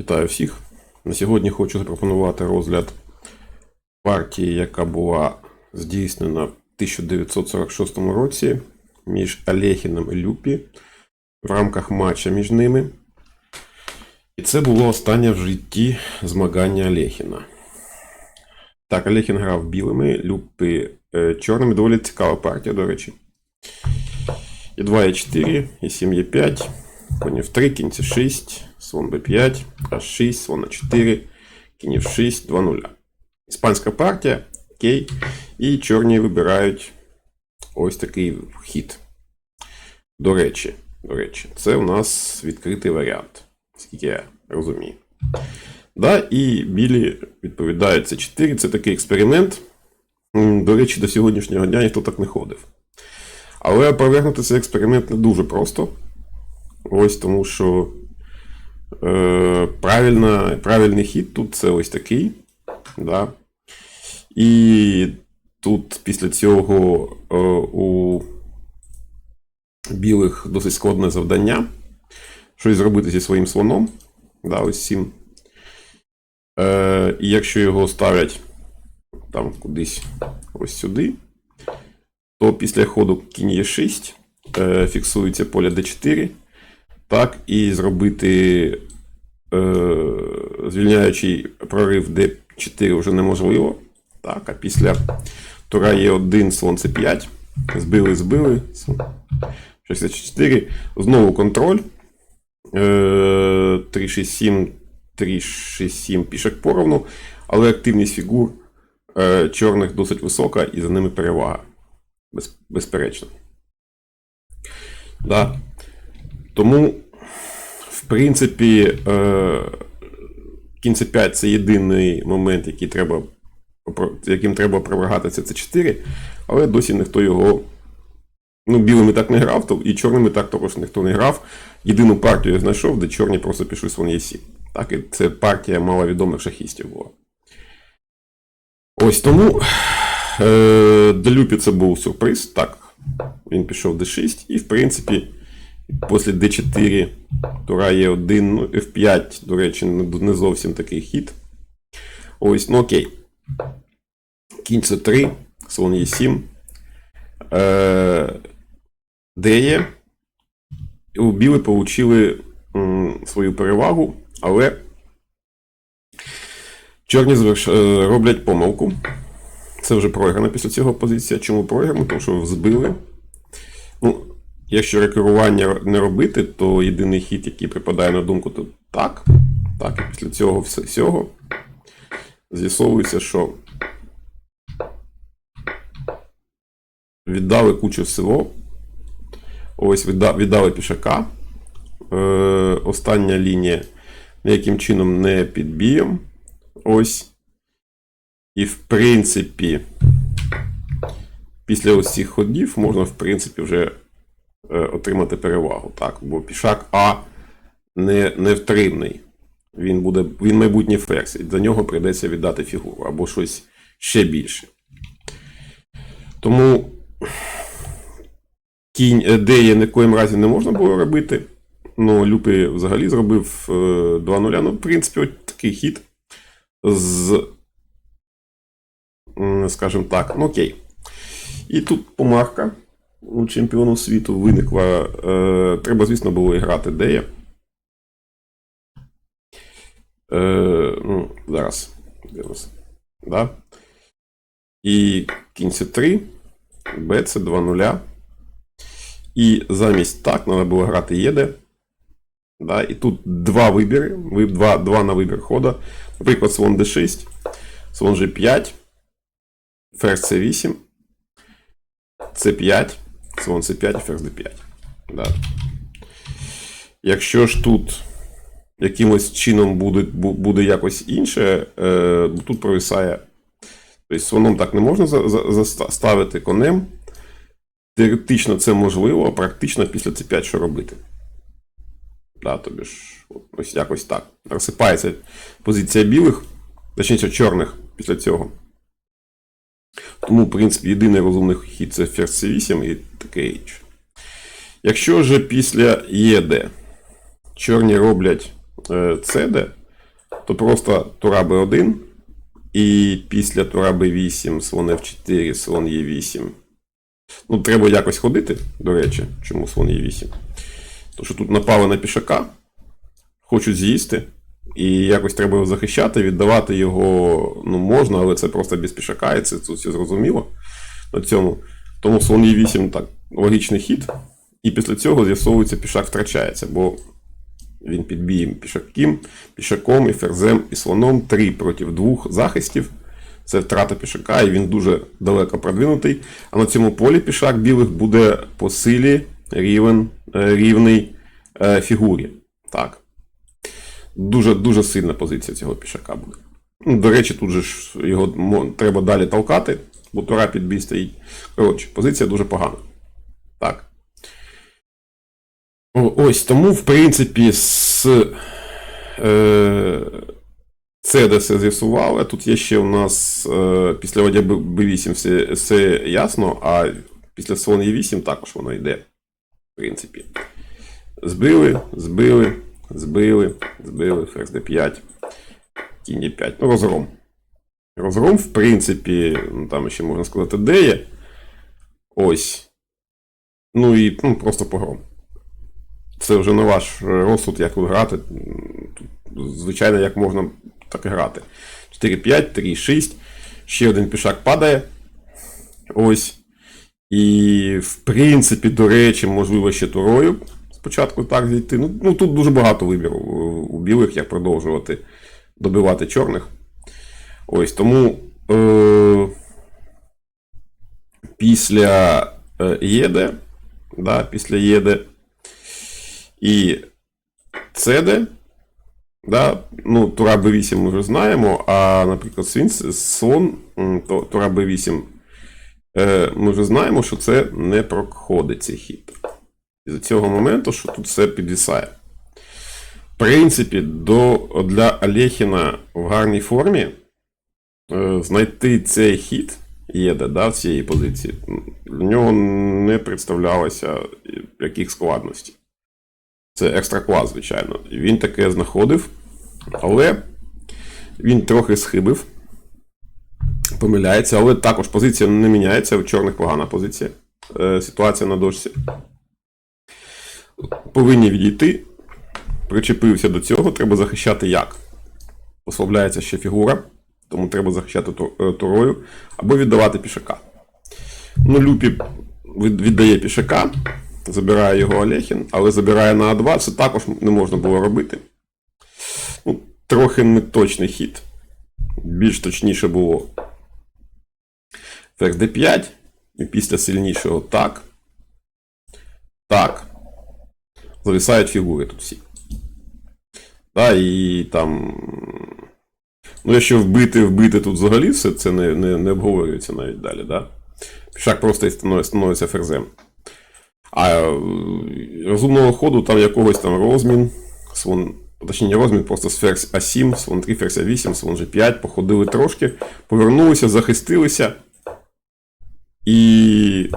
Вітаю всіх. На сьогодні хочу запропонувати розгляд партії, яка була здійснена в 1946 році між Алехіном і Люпі в рамках матча між ними. І це було останнє в житті змагання Алехіна. Так, Алехін грав білими, Люпи е, чорними. Доволі цікава партія, до речі. І 2 і 4, і 7 є 5. Конь F3, кінь C6, слон B5, H6, слон А4, кінь F6, 2-0. Іспанська партія, окей. І чорні вибирають ось такий вхід. До речі, до речі, це у нас відкритий варіант, скільки я розумію. Да, і білі відповідають це 4. Це такий експеримент. До речі, до сьогоднішнього дня ніхто так не ходив. Але опровергнути цей експеримент не дуже просто. Ось тому що правильна, правильний хід тут це ось такий. Да? І тут після цього е, у білих досить складне завдання. Щось зробити зі своїм слоном. Да, ось цим. Е, і якщо його ставлять там кудись ось сюди, то після ходу кінь Е6 е, фіксується поле d4. Так, і зробити е, звільняючий прорив d4 вже неможливо. Так, а після тура є 1 слон c5. Збили, збили. 64. Знову контроль. Е, 367, 367 пішок поровну, але активність фігур е, чорних досить висока і за ними перевага. Без, безперечно. Да. Тому, в принципі, е, кінці 5 це єдиний момент, який треба, яким треба опровергатися, це 4, але досі ніхто його. Ну, білими так не грав, то і чорними так також ніхто не грав. Єдину партію я знайшов, де чорні просто пішли слон Е7. Так, і це партія маловідомих шахістів була. Ось тому е, для Люпі це був сюрприз. Так, він пішов d6, і в принципі, після d4 тура є 1, ну, f5, до речі, не зовсім такий хід. Ось, ну окей. Кінь c3, слон e7. Е, де є. У біли отримали свою перевагу, але чорні заверш... е, роблять помилку. Це вже програна після цього позиція. Чому програна? Тому що збили. Якщо рекерування не робити, то єдиний хід, який припадає на думку, то так. Так, і після цього всього з'ясовується, що віддали кучу всього. Ось відда- віддали пішака. Е, остання лінія ніяким чином не під. Ось. І в принципі, після ось ходів можна, в принципі, вже отримати перевагу. Так? Бо пішак А не, не втримний. Він буде, він майбутній ферзь. і За нього прийдеться віддати фігуру або щось ще більше. Тому кінь е, Дея ні в коїм разі не можна було робити. Ну, Люпи взагалі зробив е, 2-0. Ну, в принципі, от такий хід з, скажімо так, ну окей. І тут помарка у чемпіону світу виникла. Е, треба, звісно, було і грати Дея. Е, ну, зараз. Да? І кінь c3, Б це 2-0. І замість так треба було грати єде. Да, і тут два вибіри. Два, два на вибір хода. Наприклад, слон d6, слон g5, ферзь c8, c5, слон c5 і ферзь d5. Да. Якщо ж тут якимось чином буде, буде якось інше, е, тут провисає. Тобто слоном так не можна за- за- заставити конем. Теоретично це можливо, а практично після c5 що робити. Да, тобі ж, ось якось так. Розсипається позиція білих, точніше чорних після цього. Тому, в принципі, єдиний розумний хід це ферзь c8 і таке інше. Якщо ж після ЄД чорні роблять е, CD, то просто тура Б1 і після тура Б8 слон F4, слон Е8. Ну, треба якось ходити, до речі, чому слон Е8. Тому що тут напали на пішака, хочуть з'їсти, і якось треба його захищати, віддавати його ну, можна, але це просто без пішака, і це тут все зрозуміло на цьому. Тому слон Е8 так, логічний хід. І після цього з'ясовується, пішак втрачається, бо він під бієм пішаком, пішаком і ферзем і слоном 3 проти двох захистів. Це втрата пішака, і він дуже далеко продвинутий. А на цьому полі пішак білих буде по силі рівен, е, рівний е, фігурі. Так. Дуже дуже сильна позиція цього пішака буде. Ну, До речі, тут же ж його треба далі толкати, бо тура під бій стоїть. Коротше, позиція дуже погана. Так. Ось тому, в принципі, з е, це все з'ясували. Тут є ще у нас е, після ладя Б8 все, все ясно, а після слон Е8 також воно йде. В принципі. Збили, збили, збили, збили, ферзь d5, кінь e5. Ну, розгром. Розгром, в принципі, ну, там ще можна сказати, де є. Ось. Ну і ну, просто погром. Це вже не ваш розсуд, як тут грати. Тут, звичайно, як можна так і грати. 4-5, 3-6. Ще один пішак падає. Ось. І, в принципі, до речі, можливо, ще турою. Спочатку так зійти. Ну, ну тут дуже багато вибіру у білих, як продовжувати добивати чорних. Ось тому е- після е- єде, да, після єде і цеде, да, ну, Тура Б8 ми вже знаємо, а, наприклад, слон, то Тура Б8 е, ми вже знаємо, що це не проходить цей хід. З цього моменту, що тут все підвисає. В принципі, до, для Олехіна в гарній формі е, знайти цей хід єде да, в цієї позиції, для нього не представлялося яких складностей. Це екстра клас, звичайно. Він таке знаходив, але він трохи схибив, помиляється, але також позиція не міняється, у чорних погана позиція. Е, ситуація на дошці. Повинні відійти. Причепився до цього, треба захищати як? Послабляється ще фігура, тому треба захищати е, турою або віддавати пішака. Ну, Люпі віддає пішака, забирає його Олехін, але забирає на А2, це також не можна було робити. Ну, трохи неточний хід. Більш точніше було ферзь d5, і після сильнішого так. Так. Зависають фігури тут всі. Да, і там. Ну, якщо вбити, вбити тут взагалі все, це не, не, не обговорюється навіть далі, да? Пішак просто становиться, ферзем. А е, розумного ходу там якогось там розмін, слон, точніше розмін, просто з ферзь А7, слон 3, ферзь А8, слон G5, походили трошки, повернулися, захистилися. І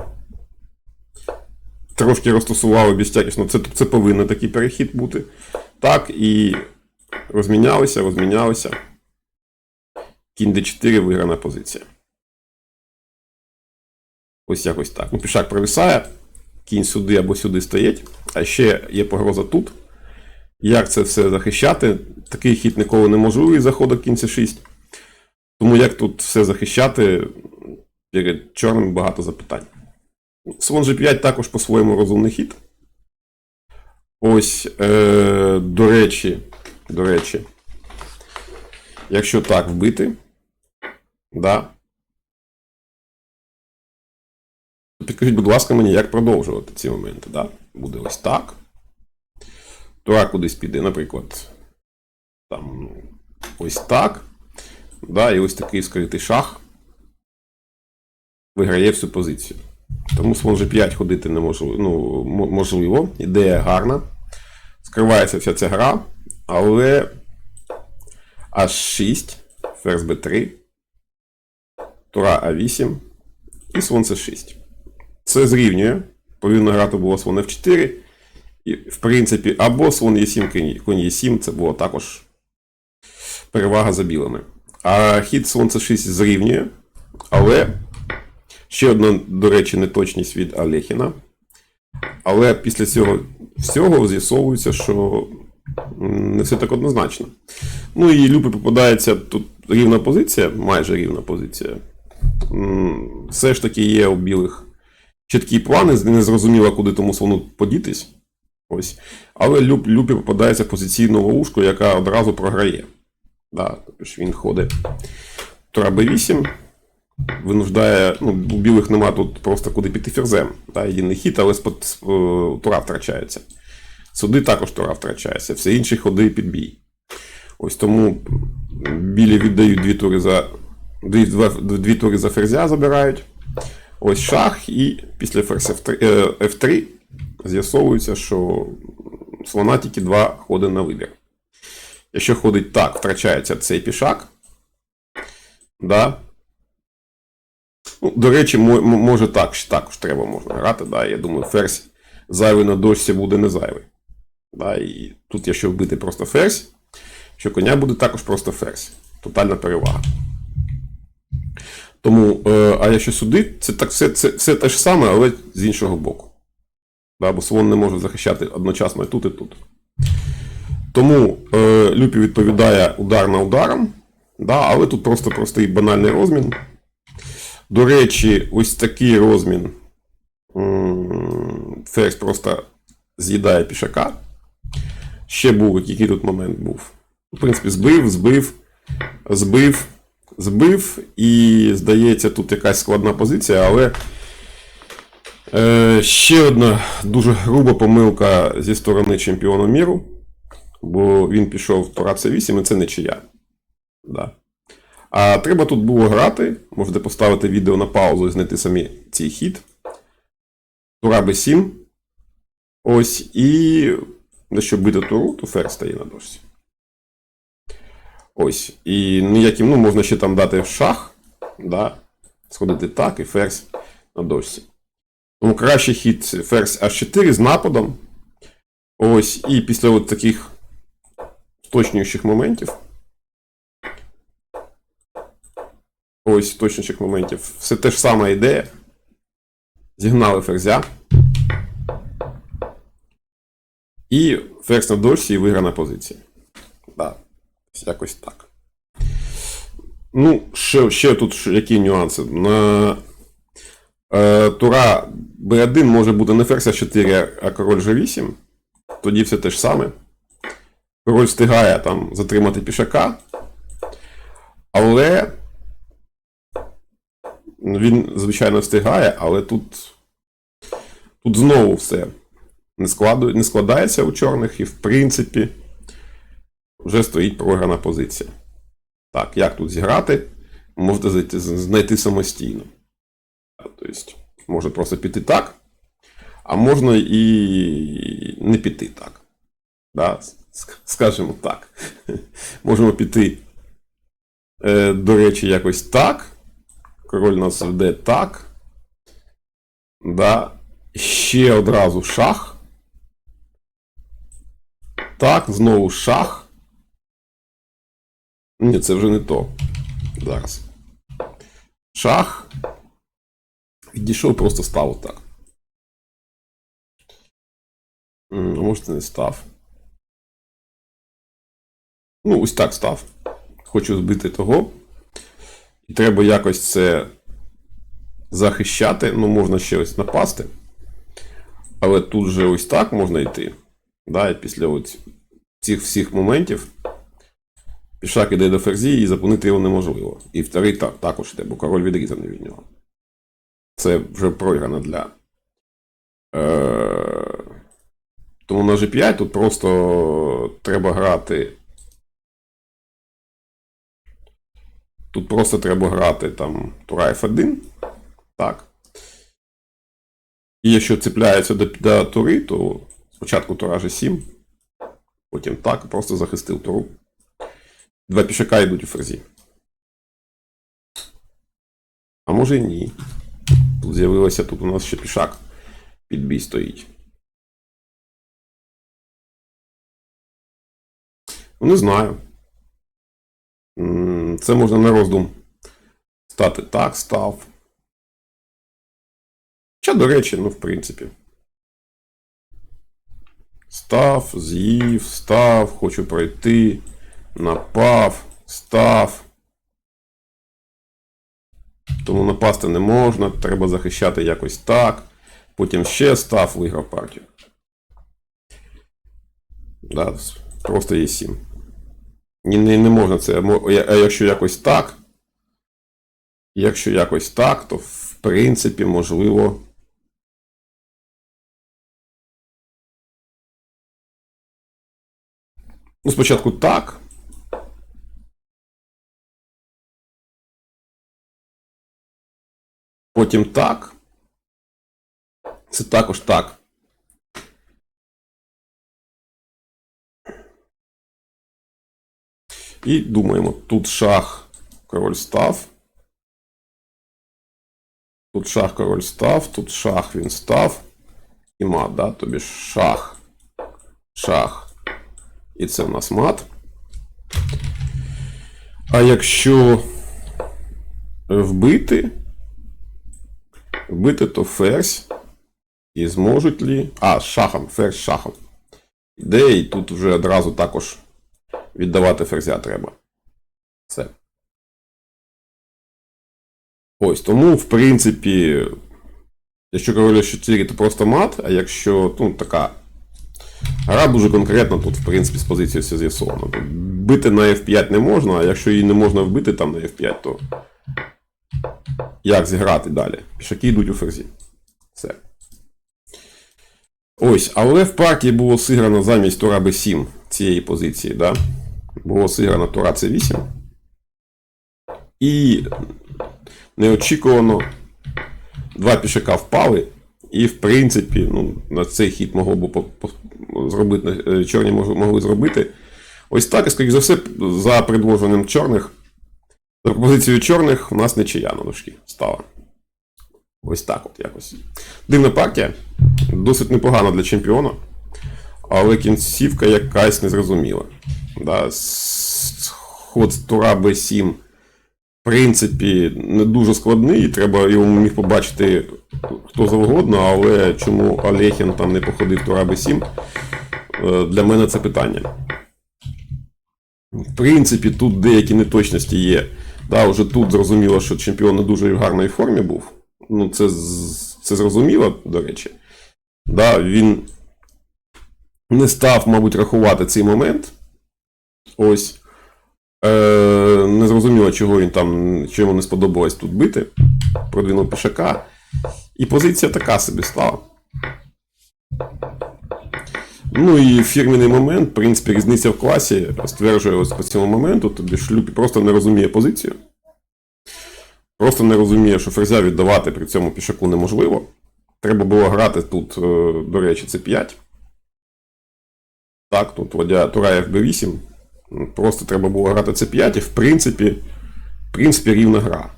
трошки розтасували безтякісно. Це, це повинен такий перехід бути. Так, і розмінялися, розмінялися. Кінь d4 виграна позиція. Ось якось так. Ну, пішак провисає, кінь сюди або сюди стоїть, а ще є погроза тут. Як це все захищати? Такий хід ніколи неможливий заходок кінь c6. Тому як тут все захищати, перед чорним багато запитань. Слон G5 також по-своєму розумний хід. Ось, е, до речі, до речі, якщо так вбити, да, підкажіть, будь ласка, мені, як продовжувати ці моменти. Да? Буде ось так. Тура кудись піде, наприклад, там, ну, ось так. Да, і ось такий скритий шах виграє всю позицію. Тому слон G5 ходити неможливо. Ну, можливо, ідея гарна. Скривається вся ця гра, але H6, ферзь B3, Тура А8 і слон С6. Це зрівнює. Повинно грати було слон F4. І, в принципі, або слон Е7, конь Е7, це було також перевага за білими. А хід Сонце 6 зрівнює, але ще одна, до речі, неточність від Алехіна. Але після цього всього з'ясовується, що не все так однозначно. Ну і Люпі попадається тут рівна позиція, майже рівна позиція. Все ж таки є у білих чіткі плани, не зрозуміло, куди тому слону подітись. Ось. Але Люб, Люпі попадається в позиційну ловушку, яка одразу програє. Да, тож він ходить Тура Б8, винуждає, ну, у білих нема тут просто куди піти ферзем. Да, єдиний хід, але спод, сп- тура втрачається. Суди також тура втрачається, все інші ходи під бій. Ось тому білі віддають дві тури за дві, два- дві тури за ферзя забирають. Ось шах, і після ферзь F3, е, F3 з'ясовується, що слона тільки два ходи на вибір. Якщо ходить так, втрачається цей пішак. Да. Ну, до речі, може так, також треба можна грати. Да. Я думаю, ферзь зайвий на дошці буде не зайвий. Да. І тут, якщо вбити просто ферзь, що коня буде також просто ферзь. Тотальна перевага. Тому, е, а якщо сюди, це так все, це, все те ж саме, але з іншого боку. Да, бо слон не може захищати одночасно і тут, і тут. Тому е, Люпі відповідає удар на ударом, да, але тут просто простий банальний розмін. До речі, ось такий розмін. Ферзь просто з'їдає пішака. Ще був, який тут момент був. В принципі, збив, збив, збив, збив. І, здається, тут якась складна позиція, але е, ще одна дуже груба помилка зі сторони чемпіона міру. Бо він пішов Тура С8 і це нічия. Да. А треба тут було грати. Можете поставити відео на паузу і знайти самі цей хід. Тура Б7. Ось. І якщо бити туру, то ферзь стає на дошці. Ось. І ніяким, ну, можна ще там дати шах. Да. Сходити так і ферзь на дошці. Тому кращий хід ферзь H4 з нападом. Ось. І після от таких уточнюючих моментів. Ось уточнюючих моментів. Все те ж сама ідея. Зігнали ферзя. І ферзь на дошці і виграна позиція. Да. Якось так. Ну, ще, ще тут які нюанси. На е, Тура B1 може бути не ферзь А4, а король G8. Тоді все те ж саме. Король встигає там затримати пішака. Але він, звичайно, встигає, але тут, тут знову все не, складу, не складається у чорних, і, в принципі, вже стоїть програна позиція. Так, як тут зіграти, можете зайти, знайти самостійно. Тобто, може просто піти так, а можна і не піти так. Да? ск- Скажімо так. Можемо піти, е, до речі, якось так. Король нас веде так. Да. Ще одразу шах. Так, знову шах. Ні, це вже не то. Зараз. Шах. Відійшов, просто став отак. Може, не став. Ну, ось так став. Хочу збити того. І треба якось це захищати. Ну, можна ще ось напасти. Але тут же ось так можна йти. Да, і після ось цих всіх моментів пішак іде до ферзі і зупинити його неможливо. І вторий так, також йде, бо король відрізаний від нього. Це вже програно для. Е... Тому на G5 тут просто треба грати. Тут просто треба грати там Тура F1. Так. І якщо цепляється до, до тури, то спочатку Тура G7, потім так, просто захистив туру. Два пішака йдуть у ферзі. А може і ні. Тут з'явилося, тут у нас ще пішак під бій стоїть. Ну, не знаю. Це можна на роздум стати так, став. Чи, до речі, ну, в принципі. Став, з'їв, став, хочу пройти, напав, став. Тому напасти не можна, треба захищати якось так. Потім ще став, виграв партію. Да, просто є 7. Не, не можна це. А якщо якось так. Якщо якось так, то в принципі можливо. Ну, спочатку так. Потім так. Це також так. І думаємо, тут шах, король став. Тут шах, король став, тут шах він став. І мат, да? Тобі шах, шах. І це в нас мат. А якщо вбити, вбити, то ферзь. І зможуть лі. А, шахом, ферзь шахом. Іде, і тут вже одразу також віддавати ферзя треба. Все. Ось, тому, в принципі, якщо король 4, то просто мат, а якщо, ну, така. Гра дуже конкретна тут, в принципі, з позицією все з'ясовано. Бити на F5 не можна, а якщо її не можна вбити там на F5, то як зіграти далі? Пішаки йдуть у ферзі. Все. Ось, але в партії було сиграно замість тура b7 цієї позиції, да? було сиграно тура c8. І неочікувано два пішака впали. І, в принципі, ну, на цей хід могло б зробити, е, чорні могли зробити. Ось так, і, скоріш за все, за предложенням чорних, за пропозицією чорних, у нас нічия на дошки стала. Ось так от якось. Дивна партія. Досить непогана для чемпіона. Але кінцівка якась незрозуміла. Да, ход тура b7, в принципі, не дуже складний, треба його міг побачити хто завгодно, але чому Олехін там не походив тура b7, е, для мене це питання. В принципі, тут деякі неточності є. Да, вже тут зрозуміло, що чемпіон не дуже в гарній формі був. Ну, це, це зрозуміло, до речі. Да, він не став, мабуть, рахувати цей момент. Ось. Е, не зрозуміло, чого він там, що йому не сподобалось тут бити. Продвинув пішака. І позиція така собі стала. Ну і фірменний момент, в принципі, різниця в класі стверджує ось по цьому моменту, тобі шлюпі просто не розуміє позицію. Просто не розуміє, що ферзя віддавати при цьому пішаку неможливо. Треба було грати тут, е, до речі, це 5. Так, тут ладя Тура FB8. Просто треба було грати це 5 і в принципі, в принципі рівна гра.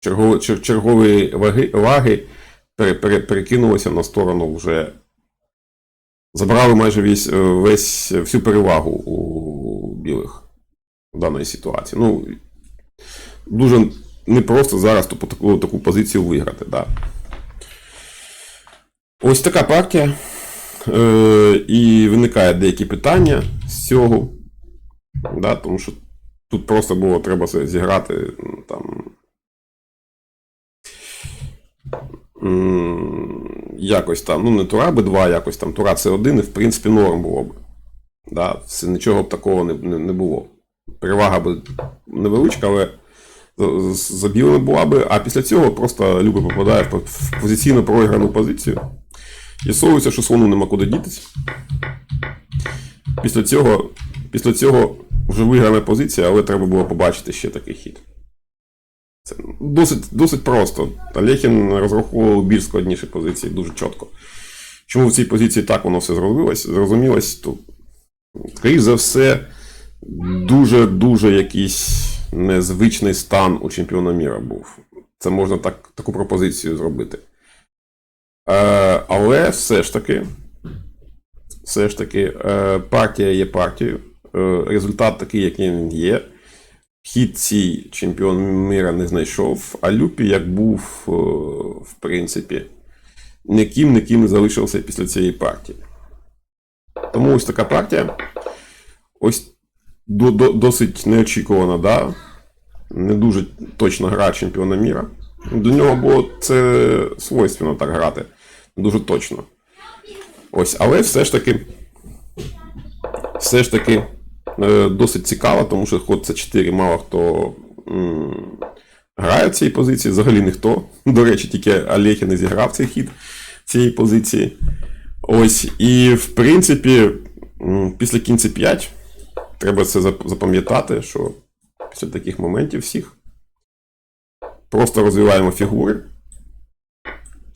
Чергові, чергові ваги, ваги пере, пере, перекинулися на сторону вже. Забрали майже весь, е, весь, всю перевагу у білих в даної ситуації. Ну, дуже непросто зараз тупо таку, таку позицію виграти. Да. Ось така партія. Е, і виникає деякі питання з цього. Да, тому що тут просто було треба зіграти ну, там. Якось там, ну не Тура Б2, якось там Тура С1, і в принципі норм було б. Да, все, нічого б такого не, не, не було. Перевага б невеличка, але за- була би, а після цього просто Люба попадає в в позиційно проіграну позицію. З'ясовується, що слону нема куди дітись. Після цього, після цього вже виграна позиція, але треба було побачити ще такий хід. Це досить, досить просто. Олехін розраховував більш складніші позиції дуже чітко. Чому в цій позиції так воно все зробилось, зрозумілось, то, скоріш за все, дуже-дуже якийсь незвичний стан у чемпіона міра був. Це можна так, таку пропозицію зробити. Е, але все ж таки, все ж таки, е, партія є партією. Е, результат такий, який він є. хід цій чемпіон мира не знайшов, а Люпі як був, в принципі, ніким ніким не залишився після цієї партії. Тому ось така партія. Ось до, до, досить неочікувана, да? не дуже точна гра чемпіона міра. До нього було це свойственно так грати. Дуже точно. Ось, але все ж таки. Все ж таки е, досить цікаво, тому що ход це 4 мало хто м, грає в цій позиції, взагалі ніхто. До речі, тільки Олехін не зіграв цей хід цієї позиції. Ось, і в принципі, після кінця 5 треба це запам'ятати, що після таких моментів всіх просто розвиваємо фігури.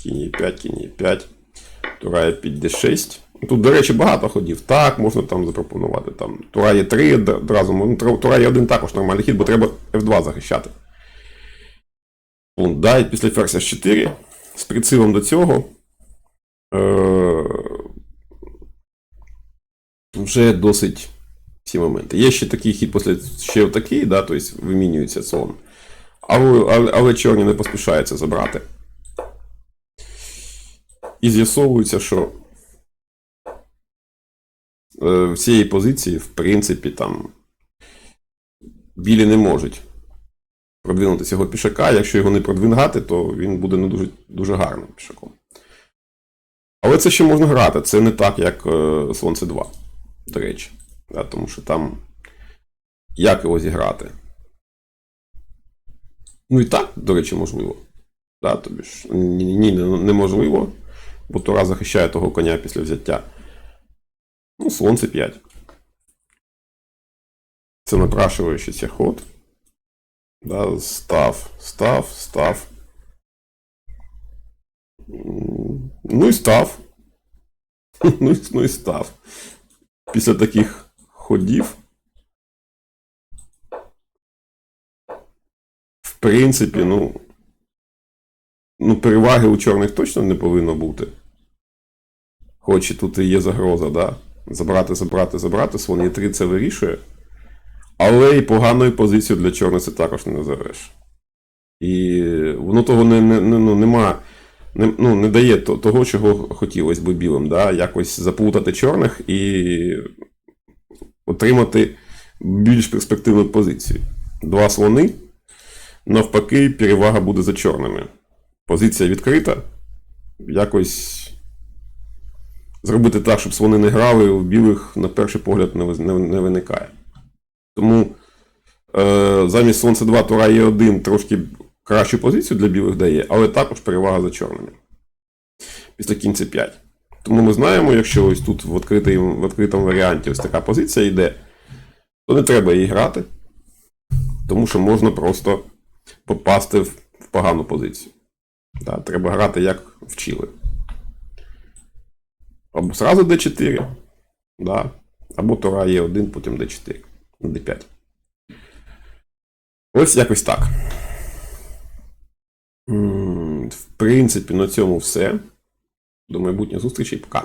Кінь 5, кінь 5. Тура є під d6. Тут, до речі, багато ходів. Так, можна там запропонувати. Там, Тура є 3 одразу. Ну, Тура- Тура є 1 також нормальний хід, бо треба F2 захищати. Пункт, да, і після ферзя 4. З прицілом до цього. Е- вже досить ці моменти. Є ще такий хід після ще такий, да, тобто вимінюється сон. Але, але, але чорні не поспішаються забрати. І з'ясовується, що е, в цієї позиції, в принципі, там білі не можуть продвинути цього пішака. Якщо його не продвигати, то він буде не дуже, дуже гарним пішаком. Але це ще можна грати. Це не так, як е, Сонце 2, до речі. Да, тому що там як його зіграти? Ну і так, до речі, можливо. Да, тобі ж ні, ні, не- неможливо, бо Тура захищає того коня після взяття. Ну, слон це 5. Це напрашуючийся ход. Да, став, став, став. Ну і став. Ну, ну і став. Після таких ходів. В принципі, ну. Ну, переваги у чорних точно не повинно бути. Хоч і тут і є загроза, да? Забрати, забрати, забрати, слон є 3 це вирішує. Але і поганою позицією для чорних це також не назовеш. І воно того не, не, не, ну, нема, не, ну, не дає того, чого хотілося би білим. Да? Якось заплутати чорних і отримати більш перспективну позицію. Два слони, навпаки, перевага буде за чорними. Позиція відкрита. Якось зробити так, щоб слони не грали, у білих, на перший погляд, не, виникає. Тому е, замість Сонце 2 Тура є 1 трошки кращу позицію для білих дає, але також перевага за чорними. Після кінця 5. Тому ми знаємо, якщо ось тут в, відкритий, в відкритому варіанті ось така позиція йде, то не треба її грати, тому що можна просто попасти в погану позицію. Да, треба грати як вчили. Або сразу D4, да, або Тура є 1, потім D4, D5. Ось якось так. В принципі, на цьому все. До майбутніх зустрічей. Пока.